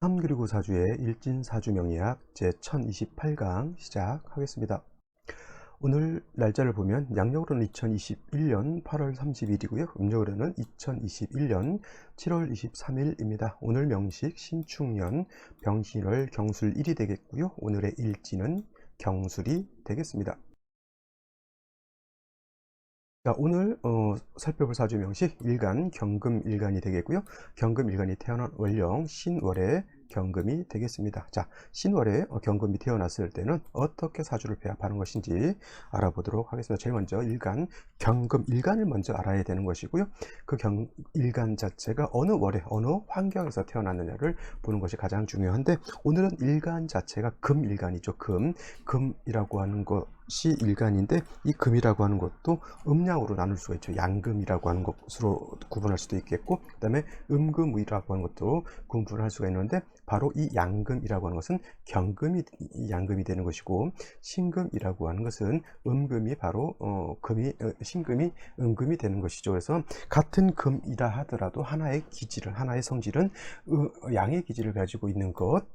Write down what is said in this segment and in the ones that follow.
3 그리고 4주의 일진사주명리학 제1028강 시작하겠습니다. 오늘 날짜를 보면 양력으로는 2021년 8월 30일이고요. 음력으로는 2021년 7월 23일입니다. 오늘 명식 신축년 병신월 경술 1이 되겠고요. 오늘의 일진은 경술이 되겠습니다. 자, 오늘 어, 살펴볼 사주 명식 일간 경금 일간이 되겠고요. 경금 일간이 태어난 월령 신월의 경금이 되겠습니다. 자, 신월에 어, 경금이 태어났을 때는 어떻게 사주를 배합하는 것인지 알아보도록 하겠습니다. 제일 먼저 일간 경금 일간을 먼저 알아야 되는 것이고요. 그 경, 일간 자체가 어느 월에 어느 환경에서 태어났느냐를 보는 것이 가장 중요한데 오늘은 일간 자체가 금 일간이죠. 금 금이라고 하는 것 시 일간인데 이 금이라고 하는 것도 음양으로 나눌 수가 있죠. 양금이라고 하는 것으로 구분할 수도 있겠고 그 다음에 음금이라고 하는 것도 구분할 수가 있는데 바로 이 양금이라고 하는 것은 경금이 양금이 되는 것이고 신금이라고 하는 것은 음금이 바로 어, 금이 어, 신금이 음금이 되는 것이죠. 그래서 같은 금이라 하더라도 하나의 기질을 하나의 성질은 어, 양의 기질을 가지고 있는 것.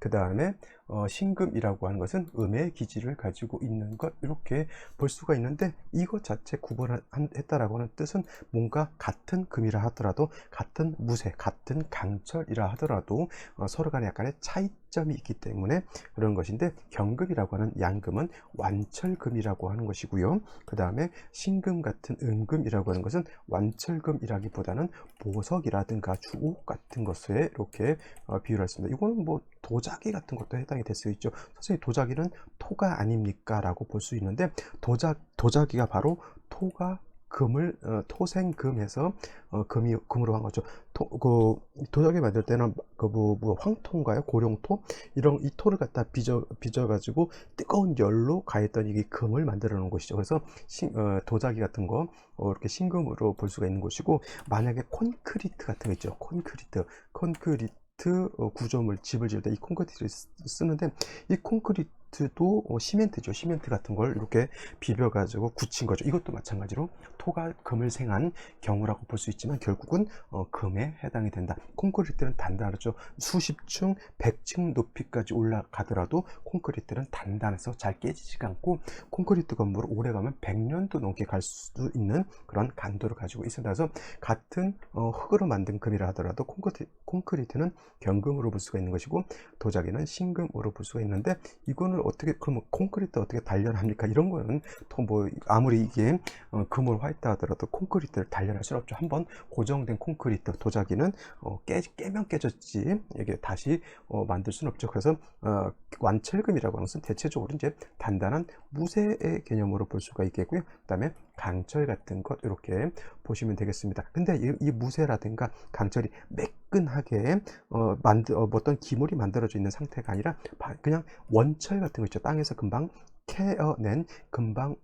그 다음에 어, 신금이라고 하는 것은 음의 기질을 가지고 있는 것 이렇게 볼 수가 있는데 이것 자체 구분했다라고 하는 뜻은 뭔가 같은 금이라 하더라도 같은 무쇠 같은 강철이라 하더라도 어, 서로 간에 약간의 차이점이 있기 때문에 그런 것인데 경금이라고 하는 양금은 완철금이라고 하는 것이고요. 그 다음에 신금 같은 은금이라고 하는 것은 완철금이라기보다는 보석이라든가 주옥 같은 것에 이렇게 어, 비유를 했습니다. 이거는 뭐 도자기 같은 것도 해당이 해당이 될 수 있죠. 선생님 도자기는 토가 아닙니까? 라고 볼 수 있는데 도자, 도자기가 바로 토가 금을 어, 토생금해서 어, 금이 금으로 한 거죠. 토, 그 도자기 만들 때는 그뭐 뭐 황토인가요? 고룡토 이런 이 토를 갖다 빚어 빚어 가지고 뜨거운 열로 가했던 이게 금을 만들어 놓은 것이죠. 그래서 신, 어, 도자기 같은 거 어, 이렇게 신금으로 볼 수가 있는 것이고 만약에 콘크리트 같은 거 있죠. 콘크리트 콘크리트 콘크리트 어, 구조물 집을 지을 때 이 콘크리트를 쓰는데 이 콘크리트 도 어, 시멘트죠. 시멘트 같은 걸 이렇게 비벼 가지고 굳힌 거죠. 이것도 마찬가지로 토가 금을 생한 경우라고 볼 수 있지만 결국은 어, 금에 해당이 된다. 콘크리트는 단단하죠. 수십 층 백층 높이까지 올라가더라도 콘크리트는 단단해서 잘 깨지지가 않고 콘크리트 건물을 오래 가면 100년도 넘게 갈 수 있는 그런 간도를 가지고 있습니다. 그래서 같은 어, 흙으로 만든 금이라 하더라도 콘크리트, 콘크리트는 경금으로 볼 수가 있는 것이고 도자기는 신금으로 볼 수가 있는데 이거는 어떻게 그러면 콘크리트 어떻게 단련합니까? 이런 거는 뭐 아무리 이게 어, 금을 화이트 하더라도 콘크리트를 단련할 수는 없죠. 한번 고정된 콘크리트 도자기는 어, 깨, 깨면 깨졌지 이게 다시 어, 만들 수는 없죠. 그래서 어, 완철금이라고 하는 것은 대체적으로 이제 단단한 무쇠의 개념으로 볼 수가 있겠고요. 그다음에 강철 같은 것 이렇게 보시면 되겠습니다. 근데 이, 이 무쇠라든가 강철이 매끈하게 어, 만들 어, 어떤 기물이 만들어져 있는 상태가 아니라 그냥 원철 같은 거 있죠. 땅에서 금방 캐어낸 금방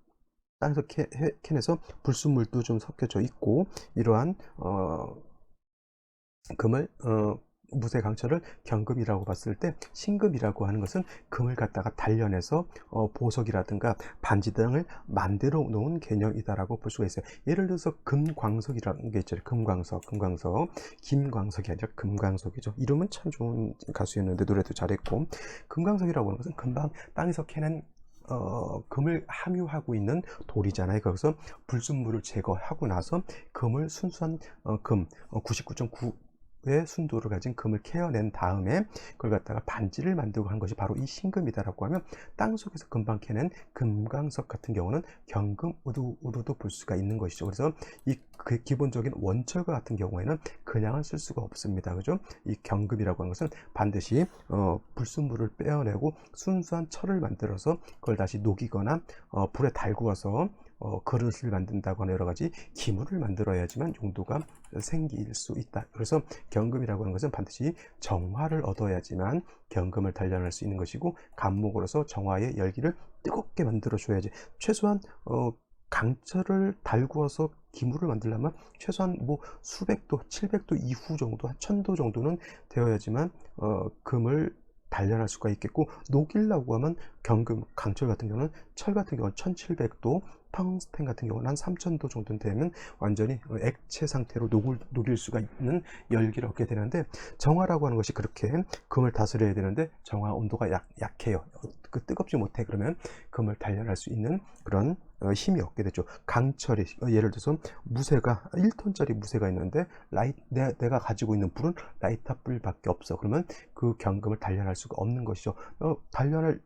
땅에서 캐, 캐내서 불순물도 좀 섞여져 있고 이러한 어, 금을 어, 무쇠 강철을 경금이라고 봤을 때 신금이라고 하는 것은 금을 갖다가 단련해서 어, 보석이라든가 반지 등을 만들어 놓은 개념이다라고 볼 수가 있어요. 예를 들어서 금광석이라는 게 있죠. 금광석, 금광석, 김광석이 아니라 금광석이죠. 이름은 참 좋은 가수였는데 노래도 잘했고 금광석이라고 하는 것은 금방 땅에서 캐낸 어, 금을 함유하고 있는 돌이잖아요. 거기서 불순물을 제거하고 나서 금을 순수한 어, 금 어, 99.9 의 순도를 가진 금을 캐어낸 다음에 그걸 갖다가 반지를 만들고 한 것이 바로 이 신금이다라고 하면 땅 속에서 금방 캐낸 금광석 같은 경우는 경금 우루우루도 볼 수가 있는 것이죠. 그래서 이 그 기본적인 원철과 같은 경우에는 그냥은 쓸 수가 없습니다. 그죠? 이 경금이라고 하는 것은 반드시 어, 불순물을 빼어내고 순수한 철을 만들어서 그걸 다시 녹이거나 어, 불에 달구어서 어, 그릇을 만든다거나 여러 가지 기물을 만들어야지만 용도가 생길 수 있다. 그래서 경금이라고 하는 것은 반드시 정화를 얻어야지만 경금을 단련할 수 있는 것이고 간목으로서 정화의 열기를 뜨겁게 만들어 줘야지. 최소한 어, 강철을 달구어서 기물을 만들려면 최소한 뭐 수백도, 칠백도 이후 정도, 한 천도 정도는 되어야지만 어, 금을 단련할 수가 있겠고 녹이려고 하면 경금 강철 같은 경우는 철 같은 경우는 1700도 텅스텐 같은 경우는 한 3000도 정도 되면 완전히 액체 상태로 녹을, 녹일 수가 있는 열기를 얻게 되는데 정화라고 하는 것이 그렇게 금을 다스려야 되는데 정화 온도가 약, 약해요. 그 뜨겁지 못해 그러면 금을 단련할 수 있는 그런 어, 힘이 없게 되죠. 강철이 어, 예를 들어서 무쇠가 1톤짜리 무쇠가 있는데 라이, 내, 내가 가지고 있는 불은 라이터 불밖에 없어. 그러면 그 경금을 단련할 수가 없는 것이죠. 어, 단련할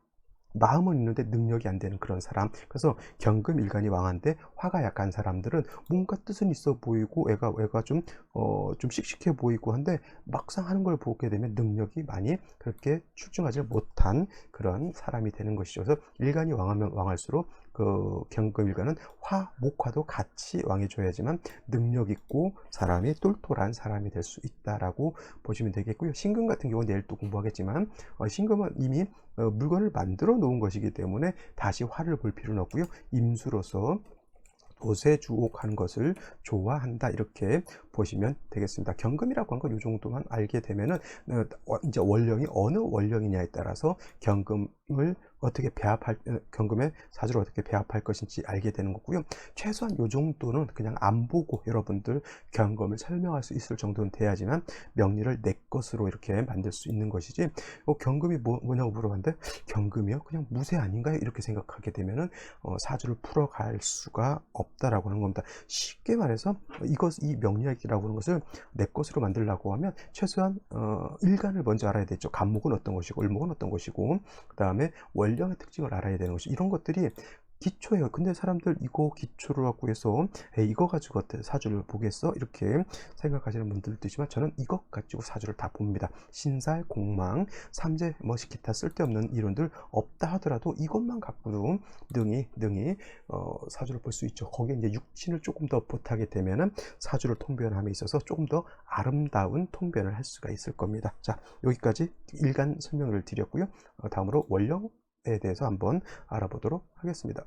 마음은 있는데 능력이 안 되는 그런 사람. 그래서 경금 일간이 왕한데 화가 약한 사람들은 뭔가 뜻은 있어 보이고 애가 애가 좀 어, 좀 씩씩해 보이고 한데 막상 하는 걸 보게 되면 능력이 많이 그렇게 출중하지 못한 그런 사람이 되는 것이죠. 그래서 일간이 왕하면 왕할수록 그 경금 일간은 화, 목화도 같이 왕해줘야지만 능력 있고 사람이 똘똘한 사람이 될 수 있다라고 보시면 되겠고요. 신금 같은 경우는 내일 또 공부하겠지만 어, 신금은 이미 어, 물건을 만들어 놓은 것이기 때문에 다시 화를 볼 필요는 없고요. 임수로서 도세주옥하는 것을 좋아한다 이렇게 보시면 되겠습니다. 경금이라고 하는 건이 정도만 알게 되면은 어, 이제 원령이 어느 원령이냐에 따라서 경금을 어떻게 배합할 어, 경금의 사주를 어떻게 배합할 것인지 알게 되는 거고요. 최소한 이 정도는 그냥 안 보고 여러분들 경금을 설명할 수 있을 정도는 돼야지만 명리를 내 것으로 이렇게 만들 수 있는 것이지. 어, 경금이 뭐, 뭐냐고 물어봤는데 경금이요? 그냥 무쇠 아닌가요? 이렇게 생각하게 되면은 어, 사주를 풀어갈 수가 없다라고 하는 겁니다. 쉽게 말해서 이것 이 명리학 이라고 하는 것을 내 것으로 만들려고 하면 최소한 어, 일간을 먼저 알아야 되죠. 간목은 어떤 것이고 을목은 어떤 것이고 그 다음에 원령의 특징을 알아야 되는 것이 이런 것들이 기초예요. 근데 사람들 이거 기초로 하고 해서 이거 가지고 사주를 보겠어? 이렇게 생각하시는 분들도 있지만 저는 이것 가지고 사주를 다 봅니다. 신살, 공망, 삼재, 뭐 기타 쓸데없는 이론들 없다 하더라도 이것만 갖고도 능히 능히 어, 사주를 볼 수 있죠. 거기에 이제 육신을 조금 더 보태게 되면은 사주를 통변함에 있어서 조금 더 아름다운 통변을 할 수가 있을 겁니다. 자 여기까지 일간 설명을 드렸고요. 어, 다음으로 원령 에 대해서 한번 알아보도록 하겠습니다.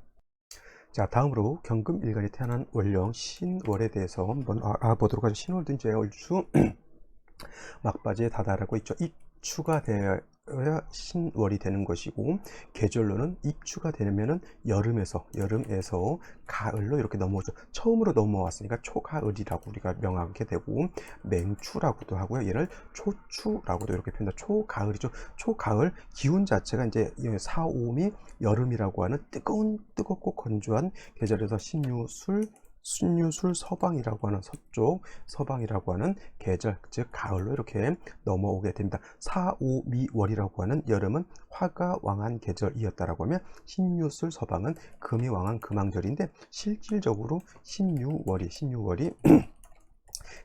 자, 다음으로 경금 일간이 태어난 원령 신월에 대해서 한번 알아보도록 하죠. 신월든지 얼추 막바지에 다다르고 있죠. 입 추가 되어야 신월이 되는 것이고 계절로는 입추가 되면은 여름에서 여름에서 가을로 이렇게 넘어오죠. 처음으로 넘어왔으니까 초가을이라고 우리가 명하게 되고 맹추라고도 하고요. 얘를 초추라고도 이렇게 표현다. 초가을이죠. 초가을 기운 자체가 이제 사오미 여름이라고 하는 뜨거운 뜨겁고 건조한 계절에서 신유술 순유술 서방이라고 하는 서쪽 서방이라고 하는 계절 즉 가을로 이렇게 넘어오게 됩니다. 사오미월이라고 하는 여름은 화가 왕한 계절이었다라고 하면 신유술 서방은 금이 왕한 금왕절인데 실질적으로 신유월이 신유월이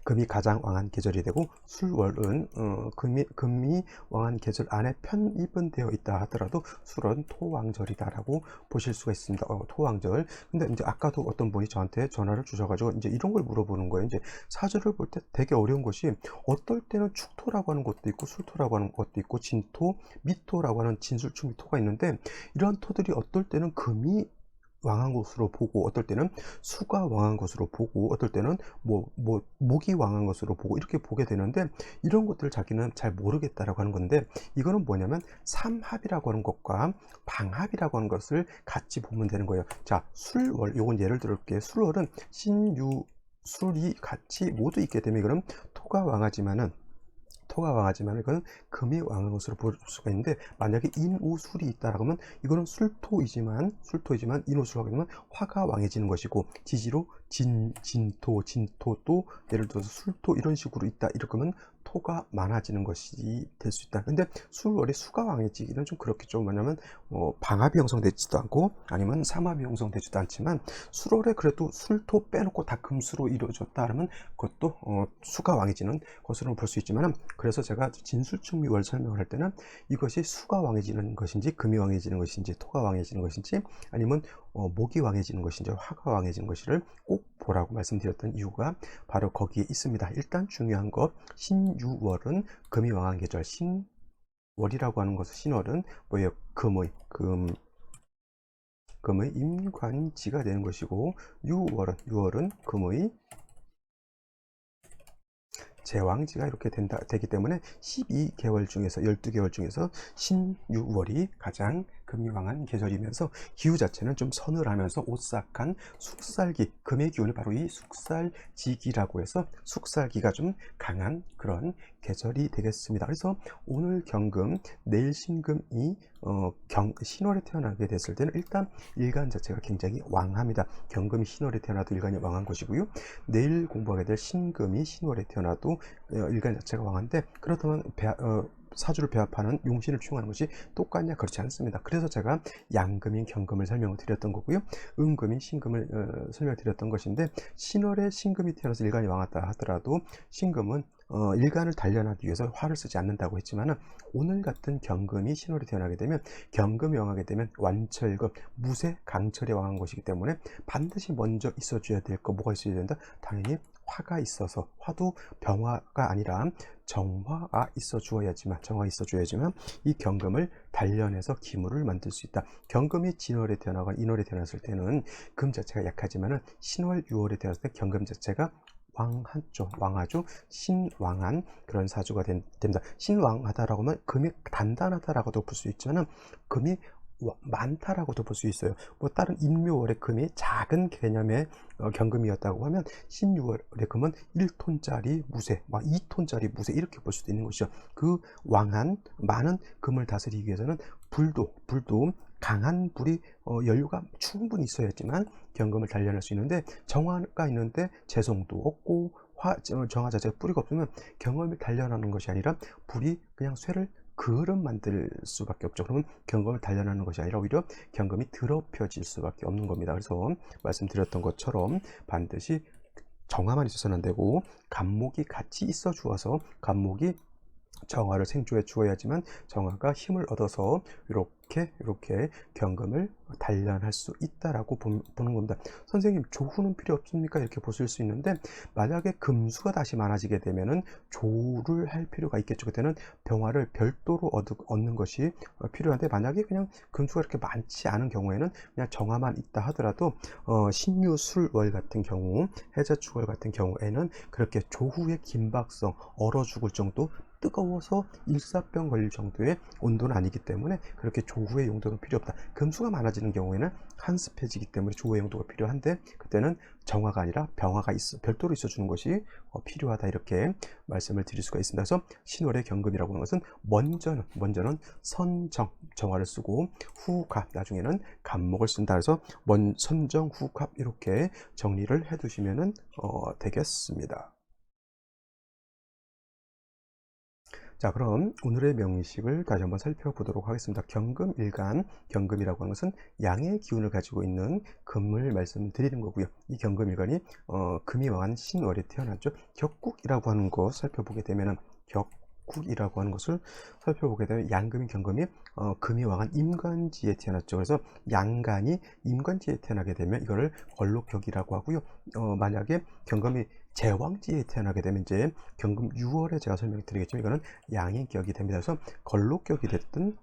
금이 가장 왕한 계절이 되고 술월은 어, 금이, 금이 왕한 계절 안에 편입은 되어 있다 하더라도 술월은 토왕절이다라고 보실 수가 있습니다. 어, 토왕절. 근데 이제 아까도 어떤 분이 저한테 전화를 주셔가지고 이제 이런 걸 물어보는 거예요. 이제 사주를 볼 때 되게 어려운 것이 어떨 때는 축토라고 하는 것도 있고 술토라고 하는 것도 있고 진토, 미토라고 하는 진술축 미토가 있는데 이런 토들이 어떨 때는 금이 왕한 것으로 보고 어떨 때는 수가 왕한 것으로 보고 어떨 때는 뭐, 뭐 목이 왕한 것으로 보고 이렇게 보게 되는데 이런 것들을 자기는 잘 모르겠다라고 하는 건데 이거는 뭐냐면 삼합이라고 하는 것과 방합이라고 하는 것을 같이 보면 되는 거예요. 자 술월 요건 예를 들을게요 술월은 신유 술이 같이 모두 있게 되면 이거는 토가 왕하지만은 토가 왕하지만 이거는 금이 왕한 것으로 볼 수가 있는데 만약에 인우술이 있다 라고 하면 이거는 술토이지만 술토이지만 인우술하고 되면 화가 왕해지는 것이고 지지로 진 진토 진토 또 예를 들어서 술토 이런 식으로 있다 이렇게 하면 토가 많아지는 것이 될 수 있다. 근데 술월에 수가 왕해지기는 좀 그렇겠죠. 뭐냐면 어, 방합이 형성되지도 않고 아니면 삼합이 형성되지도 않지만 술월에 그래도 술토 빼놓고 다 금수로 이루어졌다 그러면 그것도 어, 수가 왕해지는 것으로 볼 수 있지만 그래서 제가 진술충미월 설명을 할 때는 이것이 수가 왕해지는 것인지 금이 왕해지는 것인지 토가 왕해지는 것인지 아니면 어, 목이 왕해지는 것인지 화가 왕해지는 것인지를 꼭 보라고 말씀드렸던 이유가 바로 거기에 있습니다. 일단 중요한 것 신유월은 금이 왕한 계절 신월이라고 하는 것은 신월은 뭐예요? 금의 금 금의 임관지가 되는 것이고 유월은 유월은 금의 제왕지가 이렇게 된다 되기 때문에 12개월 중에서 12개월 중에서 신유월이 가장 금이 왕한 계절이면서 기후 자체는 좀 서늘하면서 오싹한 숙살기 금의 기운이 바로 이 숙살지기라고 해서 숙살기가 좀 강한 그런 계절이 되겠습니다. 그래서 오늘 경금 내일 신금이 어, 경, 신월에 태어나게 됐을 때는 일단 일간 자체가 굉장히 왕합니다. 경금이 신월에 태어나도 일간이 왕한 것이고요. 내일 공부하게 될 신금이 신월에 태어나도 어, 일간 자체가 왕한데 그렇다면 배, 어, 사주를 배합하는 용신을 충하는 것이 똑같냐 그렇지 않습니다. 그래서 제가 양금인 경금을 설명을 드렸던 거고요. 음금인 신금을 어, 설명을 드렸던 것인데 신월에 신금이 태어나서 일간이 왕하다 하더라도 신금은 어, 일간을 단련하기 위해서 화를 쓰지 않는다고 했지만은 오늘 같은 경금이 신월에 태어나게 되면 경금이 왕하게 되면 완철금 무쇠 강철에 왕한 것이기 때문에 반드시 먼저 있어줘야 될 거 뭐가 있어야 된다 당연히 화가 있어서 화도 병화가 아니라 정화가 있어 주어야지만 정화 있어 줘야지만 이 경금을 단련해서 기물을 만들 수 있다. 경금이 진월에 태어나거나 인월에 태어났을 때는 금 자체가 약하지만은 신월, 유월에 태어났을 때 경금 자체가 왕하죠, 왕하죠, 신왕한 그런 사주가 된, 됩니다. 신왕하다라고 하면 금이 단단하다라고도 볼 수 있지만은 금이 와- 많다라고도 볼 수 있어요. 뭐 다른 인묘월의 금이 작은 개념의 어, 경금이었다고 하면 신유월의 금은 1톤짜리 무쇠, 막 2톤짜리 무쇠 이렇게 볼 수도 있는 것이죠. 그 왕한 많은 금을 다스리기 위해서는 불도 불도 강한 불이 어, 연료가 충분히 있어야지만 경금을 단련할 수 있는데 정화가 있는데 재성도 없고 화, 어, 정화 자체가 뿌리가 없으면 경험을 단련하는 것이 아니라 불이 그냥 쇠를 그릇 만들 수밖에 없죠. 그러면 경금을 단련하는 것이 아니라 오히려 경금이 더럽혀질 수밖에 없는 겁니다. 그래서 말씀드렸던 것처럼 반드시 정화만 있어서는 안 되고 간목이 같이 있어 주어서 간목이 정화를 생조해 주어야지만 정화가 힘을 얻어서 이렇게 이렇게 경금을 단련할 수 있다라고 보- 보는 겁니다. 선생님 조후는 필요 없습니까? 이렇게 보실 수 있는데 만약에 금수가 다시 많아지게 되면은 조를 할 필요가 있겠죠. 그때는 병화를 별도로 얻, 얻는 것이 어, 필요한데 만약에 그냥 금수가 이렇게 많지 않은 경우에는 그냥 정화만 있다 하더라도 어, 신유술월 같은 경우 해자축월 같은 경우에는 그렇게 조후의 긴박성 얼어 죽을 정도 뜨거워서 일사병 걸릴 정도의 온도는 아니기 때문에 그렇게 조후의 용도는 필요 없다. 금수가 많아지는 경우에는 한습해지기 때문에 조후의 용도가 필요한데 그때는 정화가 아니라 병화가 있어 별도로 있어주는 것이 어, 필요하다 이렇게 말씀을 드릴 수가 있습니다. 그래서 신월의 경금이라고 하는 것은 먼저는 먼저는 선정 정화를 쓰고 후갑 나중에는 간목을 쓴다. 그래서 먼 선정 후갑 이렇게 정리를 해두시면은 어, 되겠습니다. 자, 그럼 오늘의 명식을 다시 한번 살펴보도록 하겠습니다. 경금 일간, 경금이라고 하는 것은 양의 기운을 가지고 있는 금을 말씀드리는 거고요. 이 경금 일간이 어, 금이 왕한 신월에 태어났죠. 격국이라고 하는 것 살펴보게 되면은 격 국이라고 하는 것을 살펴보게 되면 양금이 경금이 어, 금이 왕한 임관지에 태어났죠. 그래서 양간이 임관지에 태어나게 되면 이거를 걸록격이라고 하고요. 어, 만약에 경금이 제왕지에 태어나게 되면 이제 경금 6월에 제가 설명드리겠지만 이거는 양인격이 됩니다. 그래서 걸록격이 됐든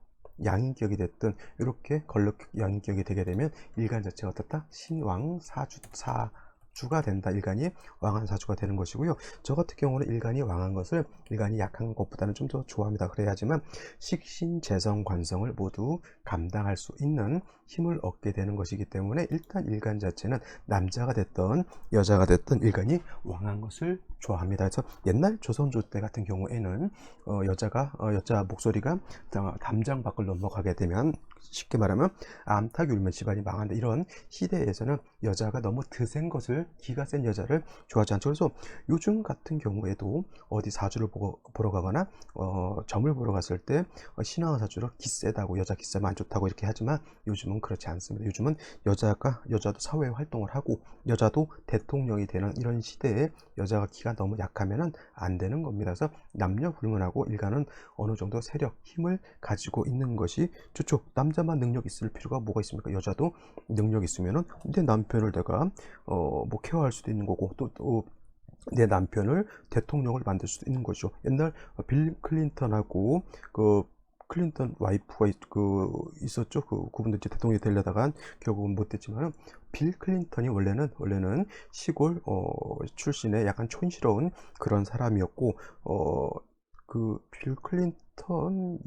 양인격이 됐든 이렇게 걸록 양인격이 되게 되면 일간 자체가 어떻다? 신왕 사주 사 주가 된다. 일간이 왕한 사주가 되는 것이고요. 저 같은 경우는 일간이 왕한 것을 일간이 약한 것보다는 좀 더 좋아합니다. 그래야지만 식신 재성 관성을 모두 감당할 수 있는 힘을 얻게 되는 것이기 때문에 일단 일간 자체는 남자가 됐던 여자가 됐던 일간이 왕한 것을 좋아합니다. 그래서 옛날 조선조 때 같은 경우에는 어, 여자가 어, 여자 목소리가 다- 담장 밖을 넘어가게 되면 쉽게 말하면 암탉이 울면 집안이 망한다 이런 시대에서는 여자가 너무 드센 것을 기가 센 여자를 좋아하지 않죠. 그래서 요즘 같은 경우에도 어디 사주를 보고, 보러 가거나 어, 점을 보러 갔을 때 어, 신앙 사주로 기세다고 여자 기세면 안 좋다고 이렇게 하지만 요즘은 그렇지 않습니다. 요즘은 여자가 여자도 사회 활동을 하고 여자도 대통령이 되는 이런 시대에 여자가 기가 너무 약하면은 안 되는 겁니다. 그래서 남녀 불문하고 일가는 어느 정도 세력 힘을 가지고 있는 것이 좋죠. 남자 만 능력 있을 필요가 뭐가 있습니까? 여자도 능력 있으면은 내 남편을 내가 어 뭐 케어할 수도 있는 거고 또 또내 남편을 대통령을 만들 수도 있는 거죠. 옛날 빌 클린턴하고 그 클린턴 와이프가 있, 그 있었죠. 그 그분도 이제 대통령이 되려다가 결국은 못 됐지만 빌 클린턴이 원래는 원래는 시골 어, 출신의 약간 촌스러운 그런 사람이었고 어그 빌 클린턴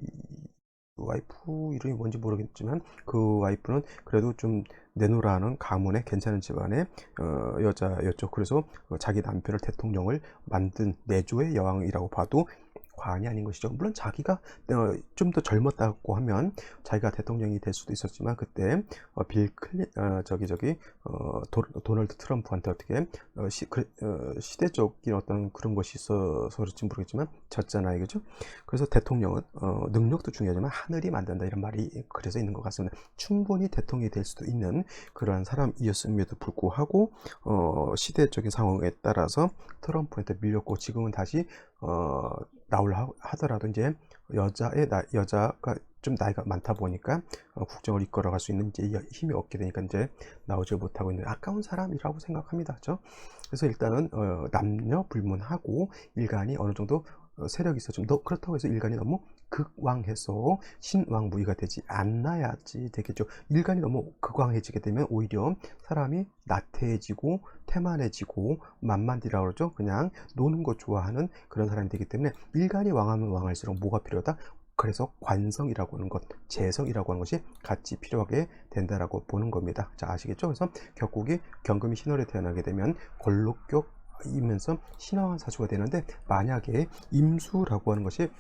이- 와이프 이름이 뭔지 모르겠지만 그 와이프는 그래도 좀 내노라는 가문의 괜찮은 집안의 어, 여자였죠. 그래서 어, 자기 남편을 대통령을 만든 내조의 여왕이라고 봐도 과언이 아닌 것이죠. 물론 자기가 좀 더 젊었다고 하면 자기가 대통령이 될 수도 있었지만 그때 어, 빌 클린 어, 저기 저기 어, 도, 도널드 트럼프한테 어떻게 어, 시, 그, 어, 시대적인 어떤 그런 것이 있어서 그럴지 모르겠지만 졌잖아요, 그죠? 그래서 대통령은 어, 능력도 중요하지만 하늘이 만든다 이런 말이 그래서 있는 것 같습니다. 충분히 대통령이 될 수도 있는 그러한 사람이었음에도 불구하고 어, 시대적인 상황에 따라서 트럼프한테 밀렸고 지금은 다시 어, 나올라 하더라도 이제 여자의 나, 여자가 좀 나이가 많다 보니까 어, 국정을 이끌어갈 수 있는 이제 힘이 없게 되니까 이제 나오지 못하고 있는 아까운 사람이라고 생각합니다. 그죠? 그래서 일단은 어, 남녀 불문하고 일간이 어느 정도 어, 세력이 있어 좀 너, 그렇다고 해서 일간이 너무 극왕해서 신왕무의가 되지 않아야지 되겠죠. 일간이 너무 극왕해지게 되면 오히려 사람이 나태해지고 태만해지고 만만디라고 그러죠. 그냥 노는 거 좋아하는 그런 사람이 되기 때문에 일간이 왕하면 왕할수록 뭐가 필요하다? 그래서 관성이라고 하는 것, 재성이라고 하는 것이 같이 필요하게 된다라고 보는 겁니다. 자, 아시겠죠? 그래서 격국이 경금이 신월에 태어나게 되면 권록격 이면서 신왕한 사주가 되는데 만약에 임수라고 하는 것이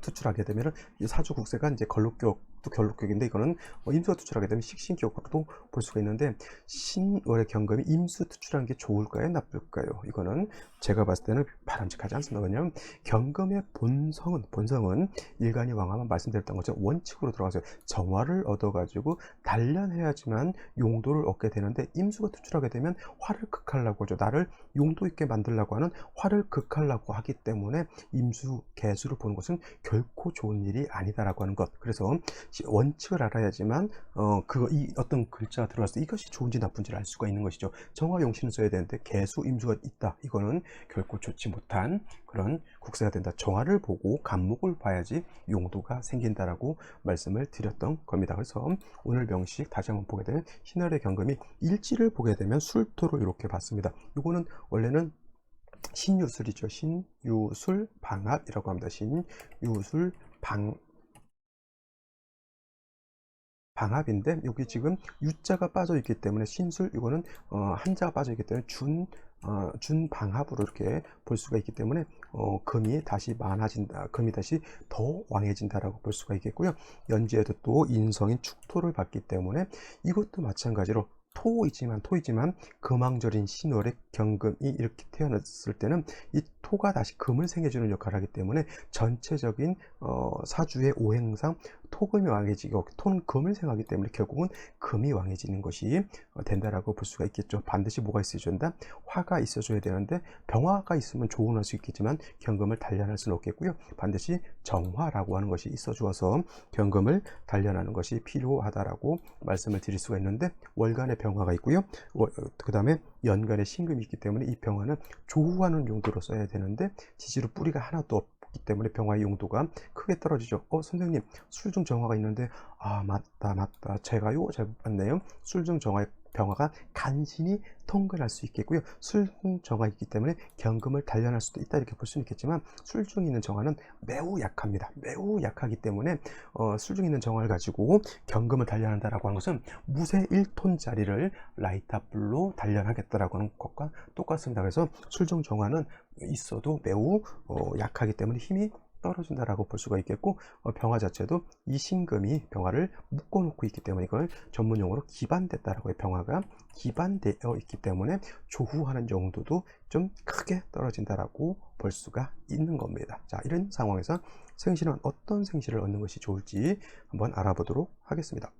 투출하게 되면은 이 사주 국세가 이제 걸록격 도 결록격인데 이거는 어, 임수가 투출하게 되면 식신격으로도 볼 수가 있는데 신월의 경금이 임수 투출하는 게 좋을까요? 나쁠까요? 이거는 제가 봤을 때는 바람직하지 않습니다. 왜냐하면 경금의 본성은 본성은 일간이 왕하면 말씀드렸던 것처럼 원칙으로 들어가서 정화를 얻어 가지고 단련해야지만 용도를 얻게 되는데 임수가 투출하게 되면 화를 극하려고 하죠. 나를 용도 있게 만들려고 하는 화를 극하려고 하기 때문에 임수 개수를 보는 것은 결코 좋은 일이 아니다라고 하는 것. 그래서 원칙을 알아야지만 어 그 이 어떤 글자가 들어갔을 때 이것이 좋은지 나쁜지를 알 수가 있는 것이죠. 정화 용신을 써야 되는데 개수 임수가 있다. 이거는 결코 좋지 못한 그런 국세가 된다. 정화를 보고 간목을 봐야지 용도가 생긴다라고 말씀을 드렸던 겁니다. 그래서 오늘 명식 다시 한번 보게 되면 신월의 경금이 일지를 보게 되면 술토로 이렇게 봤습니다. 이거는 원래는 신유술이죠. 신유술 방합이라고 합니다. 신유술 방 방합인데 여기 지금 유자가 빠져 있기 때문에 신술 이거는 어, 한자가 빠져 있기 때문에 준 어, 준방합으로 이렇게 볼 수가 있기 때문에 어, 금이 다시 많아진다, 금이 다시 더 왕해진다라고 볼 수가 있겠고요. 연지에도 또 인성인 축토를 받기 때문에 이것도 마찬가지로 토이지만 토이지만 금왕절인 신월의 경금이 이렇게 태어났을 때는 이 토가 다시 금을 생겨주는 역할을 하기 때문에 전체적인 어, 사주의 오행상 토금이 왕해지고 토는 금을 생하기 때문에 결국은 금이 왕해지는 것이 어, 된다라고 볼 수가 있겠죠. 반드시 뭐가 있어줘야 된다? 화가 있어줘야 되는데 병화가 있으면 조언할 수 있겠지만 경금을 단련할 수는 없겠고요. 반드시 정화라고 하는 것이 있어주어서 경금을 단련하는 것이 필요하다라고 말씀을 드릴 수가 있는데 월간의 병화가 있고요. 그 다음에 연간의 신금이 있기 때문에 이 병화는 조후하는 용도로 써야 되는데 지지로 뿌리가 하나도 없기 때문에 병화의 용도가 크게 떨어지죠. 어 선생님 술중 정화가 있는데 아 맞다 맞다 제가요 잘 못 봤네요. 술중 정화의 병화가 간신히 통근할 수 있겠고요. 술중 정화 있기 때문에 경금을 단련할 수도 있다 이렇게 볼 수는 있겠지만 술중 있는 정화는 매우 약합니다. 매우 약하기 때문에 어, 술중 있는 정화를 가지고 경금을 단련한다라고 하는 것은 무쇠 1톤짜리를 라이타불로 단련하겠다라고 하는 것과 똑같습니다. 그래서 술중 정화는 있어도 매우 어, 약하기 때문에 힘이 떨어진다라고 볼 수가 있겠고 어, 병화 자체도 이 신금이 병화를 묶어놓고 있기 때문에 이걸 전문용어로 기반됐다라고 해요. 병화가 기반되어 있기 때문에 조후하는 용도도 좀 크게 떨어진다라고 볼 수가 있는 겁니다. 자 이런 상황에서 생실은 어떤 생실을 얻는 것이 좋을지 한번 알아보도록 하겠습니다.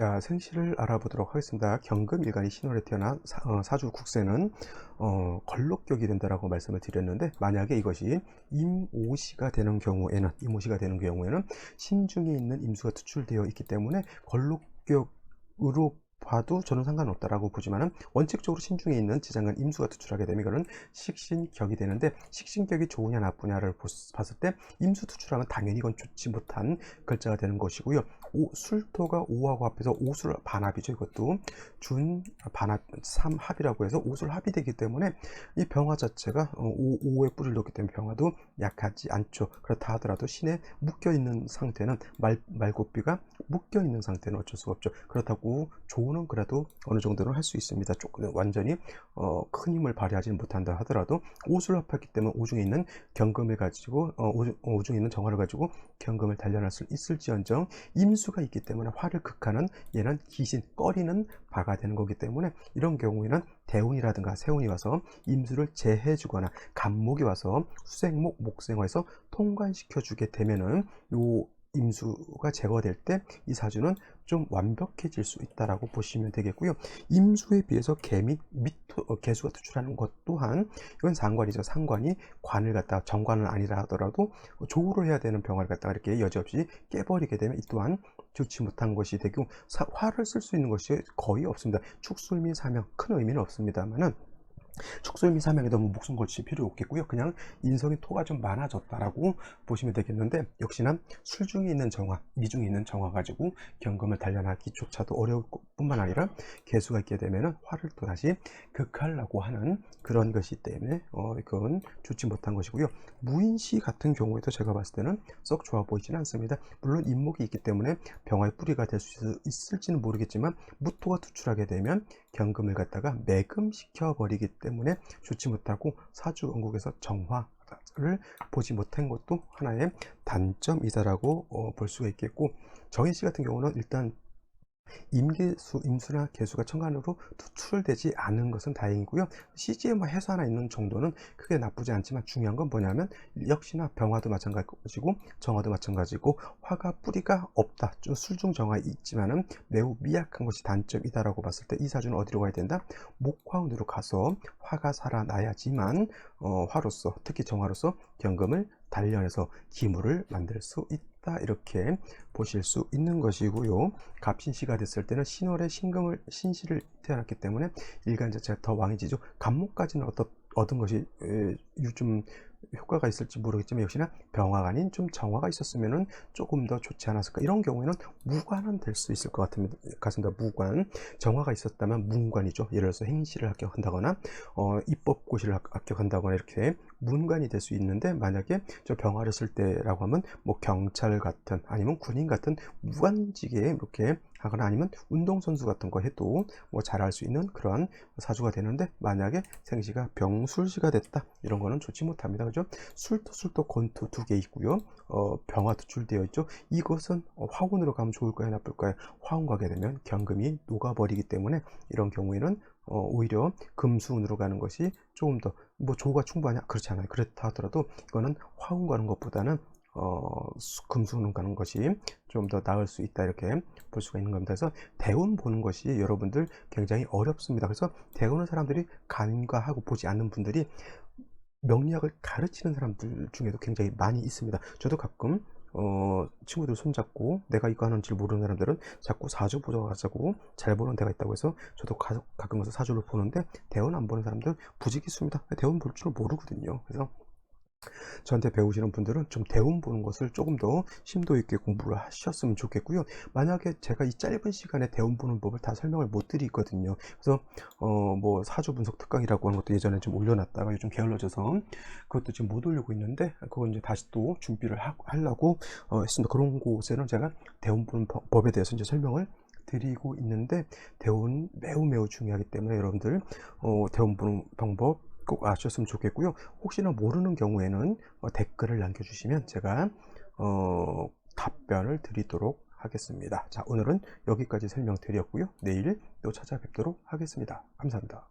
자, 생시를 알아보도록 하겠습니다. 경금 일간이 신월에 태어난 사, 주 국세는 어, 걸록격이 된다라고 말씀을 드렸는데 만약에 이것이 임오시가 되는 경우에는 임오시가 되는 경우에는 신중에 있는 임수가 투출되어 있기 때문에 걸록격으로 봐도 저는 상관없다라고 보지만은 원칙적으로 신중에 있는 지장은 임수가 투출하게 되면 이거는 식신격이 되는데 식신격이 좋으냐 나쁘냐를 보- 봤을 때 임수 투출하면 당연히 이건 좋지 못한 글자가 되는 것이고요. 오, 술토가 오하고 합해서 오술 반합이죠. 이것도 준 반합 삼합이라고 해서 오술 합이 되기 때문에 이 병화 자체가 어, 오, 오에 뿌리를 놓기 때문에 병화도 약하지 않죠. 그렇다 하더라도 신에 묶여 있는 상태는 말 말고비가 묶여 있는 상태는 어쩔 수가 없죠. 그렇다고 조는 그래도 어느 정도는 할 수 있습니다. 조금 완전히 어, 큰 힘을 발휘하지는 못한다 하더라도 오술 합했기 때문에 오중에 있는 경금을 가지고 어, 오, 오중 에 있는 정화를 가지고 경금을 단련할 수 있을지언정 임수가 있기 때문에 화를 극하는 얘는 기신 꺼리는 바가 되는 거기 때문에 이런 경우에는 대운이라든가 세운이 와서 임수를 제해주거나 간목이 와서 수생목 목생화에서 통관시켜 주게 되면은 요 임수가 제거될 때 이 사주는 좀 완벽해질 수 있다라고 보시면 되겠고요. 임수에 비해서 개미 미토 어, 개수가 투출하는 것 또한 이건 상관이죠. 상관이 관을 갖다가 정관은 아니라 하더라도 조우를 해야 되는 병화를 갖다가 이렇게 여지없이 깨버리게 되면 이 또한 좋지 못한 것이 되고 사- 화를 쓸 수 있는 것이 거의 없습니다. 축술 및 사명 큰 의미는 없습니다만은 및 사명에 너무 목숨 걸칠 필요 없겠고요. 그냥 인성의 토가 좀 많아졌다라고 보시면 되겠는데 역시나 술중에 있는 정화, 미중에 있는 정화 가지고 경금을 단련하기조차도 어려울 뿐만 아니라 개수가 있게 되면은 화를 또 다시 극하려고 하는 그런 것이 때문에 어 그건 좋지 못한 것이고요. 무인시 같은 경우에도 제가 봤을 때는 썩 좋아 보이지는 않습니다. 물론 인목이 있기 때문에 병화의 뿌리가 될 수 있을지는 모르겠지만 무토가 투출하게 되면 경금을 갖다가 매금시켜 버리기 때문에 좋지 못하고 사주 원국에서 정화를 보지 못한 것도 하나의 단점이다라고 어, 볼 수가 있겠고 정희 씨 같은 경우는 일단 임계수, 임수나 개수가 천간으로 투출되지 않은 것은 다행이고요. CG에 뭐 해소 하나 있는 정도는 크게 나쁘지 않지만 중요한 건 뭐냐면 역시나 병화도 마찬가지고 정화도 마찬가지고 화가 뿌리가 없다. 좀 술중 정화 있지만은 매우 미약한 것이 단점이다라고 봤을 때 이 사주는 어디로 가야 된다? 목화운으로 가서 화가 살아나야지만 어, 화로서 특히 정화로서 경금을 단련해서 기물을 만들 수 있다 이렇게 보실 수 있는 것이고요. 갑신시가 됐을 때는 신월에 신금을 신시를 태어났기 때문에 일간 자체가 더 왕이지죠. 간목까지는 얻, 얻은 것이 에, 요즘 효과가 있을지 모르겠지만 역시나 병화가 아닌 좀 정화가 있었으면은 조금 더 좋지 않았을까 이런 경우에는 무관은 될 수 있을 것 같습니다. 같습니다. 무관 정화가 있었다면 문관이죠. 예를 들어서 행시를 합격한다거나 어, 입법고시를 합- 합격한다거나 이렇게 문관이 될 수 있는데 만약에 저 병화를 쓸 때라고 하면 뭐 경찰 같은 아니면 군인 같은 무관직에 이렇게 하거나 아니면 운동선수 같은 거 해도 뭐 잘할 수 있는 그러한 사주가 되는데 만약에 생시가 병술시가 됐다 이런 거는 좋지 못합니다. 그죠? 술도 술도 권투 두 개 있고요. 어, 병화 투출되어 있죠. 이것은 어, 화운으로 가면 좋을까요? 나쁠까요? 화운 가게 되면 경금이 녹아버리기 때문에 이런 경우에는 어, 오히려 금수운으로 가는 것이 조금 더 뭐 조가 충분하냐? 그렇지 않아요. 그렇다 하더라도 이거는 화운 가는 것보다는 어, 수- 금수운으로 가는 것이 좀 더 나을 수 있다 이렇게 볼 수가 있는 겁니다. 그래서 대운 보는 것이 여러분들 굉장히 어렵습니다. 그래서 대운을 사람들이 간과하고 보지 않는 분들이 명리학을 가르치는 사람들 중에도 굉장히 많이 있습니다. 저도 가끔 어, 친구들 손잡고 내가 이거 하는 줄 모르는 사람들은 자꾸 사주 보러 가자고 잘 보는 데가 있다고 해서 저도 가, 가끔 가서 사주를 보는데 대원 안 보는 사람들 부지기수입니다. 대원 볼 줄 모르거든요. 그래서 저한테 배우시는 분들은 좀 대운 보는 것을 조금 더 심도 있게 공부를 하셨으면 좋겠고요. 만약에 제가 이 짧은 시간에 대운 보는 법을 다 설명을 못 드리거든요. 그래서 어 뭐 사주 분석 특강이라고 하는 것도 예전에 좀 올려놨다가 요즘 게을러져서 그것도 지금 못 올리고 있는데 그건 이제 다시 또 준비를 하, 하려고 어, 했습니다. 그런 곳에는 제가 대운 보는 법- 법에 대해서 이제 설명을 드리고 있는데 대운 매우 매우 중요하기 때문에 여러분들 어, 대운 보는 방법 꼭 아셨으면 좋겠고요. 혹시나 모르는 경우에는 어, 댓글을 남겨주시면 제가 어, 답변을 드리도록 하겠습니다. 자, 오늘은 여기까지 설명드렸고요. 내일 또 찾아뵙도록 하겠습니다. 감사합니다.